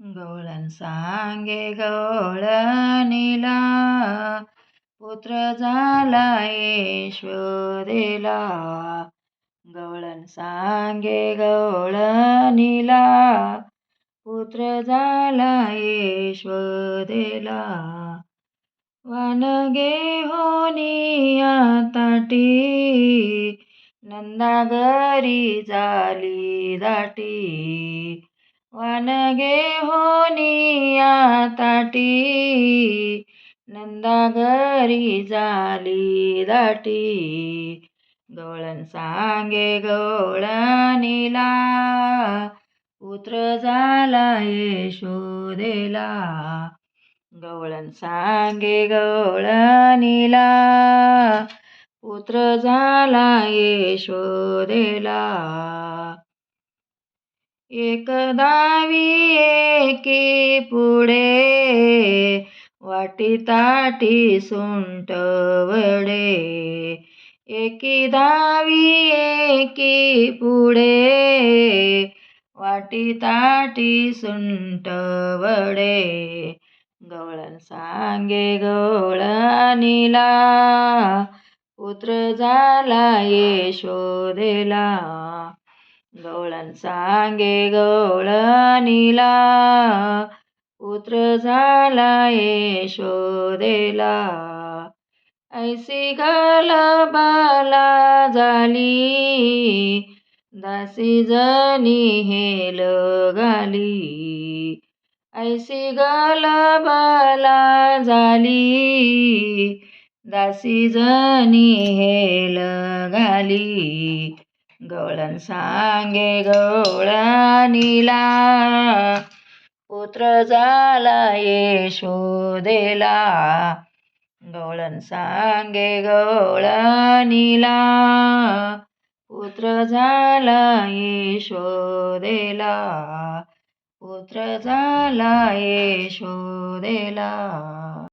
गवळण सांगे गवळणीला पुत्र झाला ईश्वरेला गवळण सांगे गवळणीला पुत्र झाला ईश्वरेला वानगे होनिया ताटी नंदागरी झाली दाटी. वानगे होनिया ताटी नंदागरी झाली दाटी. गवळण सांगे गवळणीला पुत्र झाला यशोदेला. गवळण सांगे गवळणीला पुत्र झाला यशोदेला. एक दावी एकी पुढे वाटी ताटी सुंट वडे एकी दावी एकी पुढे वाटी ताटी सुंट वडे गवळण सांगे गवळणीला पुत्र झाला यशोदेला. गवळण सांगे गवळणीला पुत्र झाला यशोदेला. ऐसी बाला झाली. दासी जनी हेल गाली ऐसी बाला झाली. दासी जनी हेल गाली गवळण सांगे गवळणीला पुत्र झाला येशोदेला गवळण सांगे गवळणीला पुत्र झाला येशोदेला पुत्र झाला येशोदेला